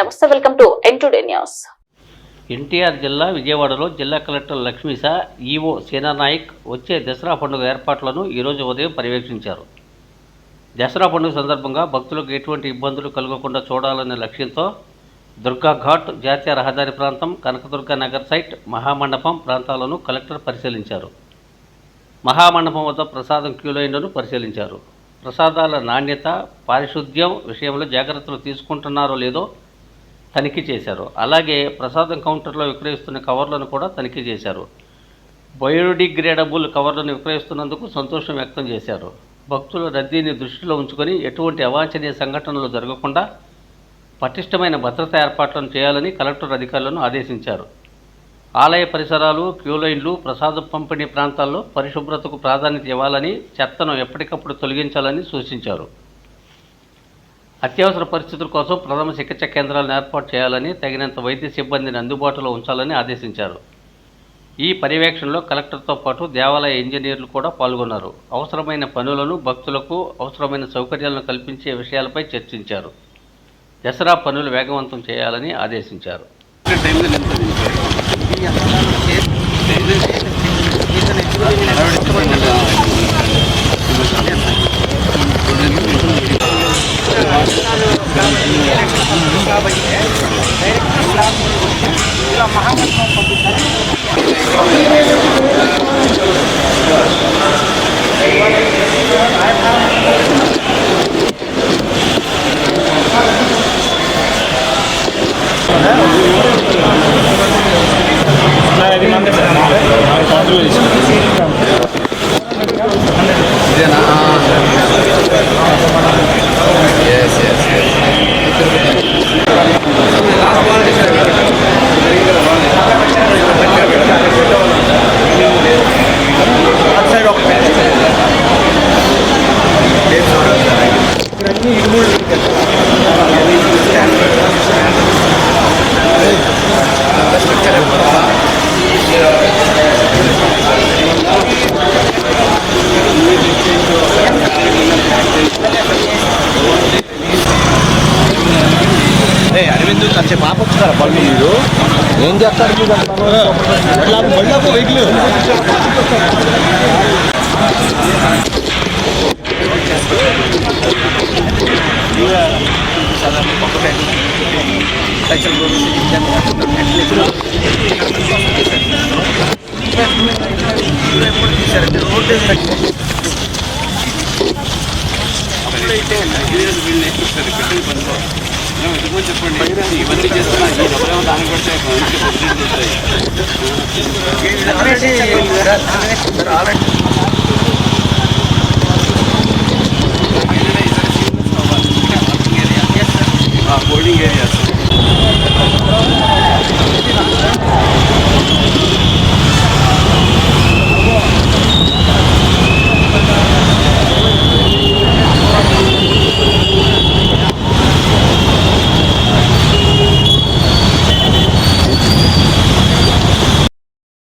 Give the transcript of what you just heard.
నమస్తే welcome to N today news. NTR జిల్లా విజయవాడలో జిల్లా కలెక్టర్ లక్ష్మీశా ఈఓ సేనానాయక్ వచ్చే దసరా పండుగ ఏర్పాట్లను ఈరోజు ఉదయం పర్యవేక్షించారు. దసరా పండుగ సందర్భంగా భక్తులకు ఎటువంటి ఇబ్బందులు కలగకుండా చూడాలనే లక్ష్యంతో దుర్గా ఘాట్ జాతీయ రహదారి ప్రాంతం కనకదుర్గ నగర్ సైట్ మహామండపం ప్రాంతాలను కలెక్టర్ పరిశీలించారు. మహామండపం వద్ద ప్రసాదం క్యూలైన్లను పరిశీలించారు. ప్రసాదాల నాణ్యత పారిశుద్ధ్యం విషయంలో జాగ్రత్తలు తీసుకుంటున్నారో లేదో తనిఖీ చేశారు. అలాగే ప్రసాదం కౌంటర్లో విక్రయిస్తున్న కవర్లను కూడా తనిఖీ చేశారు. బయోడిగ్రేడబుల్ కవర్లను విక్రయిస్తున్నందుకు సంతోషం వ్యక్తం చేశారు. భక్తుల రద్దీని దృష్టిలో ఉంచుకొని ఎటువంటి అవాంఛనీయ సంఘటనలు జరగకుండా పటిష్టమైన భద్రతా ఏర్పాట్లను చేయాలని కలెక్టర్ అధికారులను ఆదేశించారు. ఆలయ పరిసరాలు క్యూలైన్లు ప్రసాద పంపిణీ ప్రాంతాల్లో పరిశుభ్రతకు ప్రాధాన్యత ఇవ్వాలని చెత్తను ఎప్పటికప్పుడు తొలగించాలని సూచించారు. అత్యవసర పరిస్థితుల కోసం ప్రథమ చికిత్స కేంద్రాలను ఏర్పాటు చేయాలని తగినంత వైద్య సిబ్బందిని అందుబాటులో ఉంచాలని ఆదేశించారు. ఈ పర్యవేక్షణలో కలెక్టర్తో పాటు దేవాలయ ఇంజనీర్లు కూడా పాల్గొన్నారు. అవసరమైన పనులను భక్తులకు అవసరమైన సౌకర్యాలను కల్పించే విషయాలపై చర్చించారు. దసరా పనులు వేగవంతం చేయాలని ఆదేశించారు. ఇలా మహాత్మా పంపిస్తారు అరవింద్ వచ్చే పాప వచ్చుతారా పళ్ళు మీరు ఏం చేస్తారు మీరు వెహికల్ ఇవన్నీ చేస్తున్నా ఈ డబ్బులేమో దానికి పెడితే మంచి హోల్డింగ్ ఏరియాస్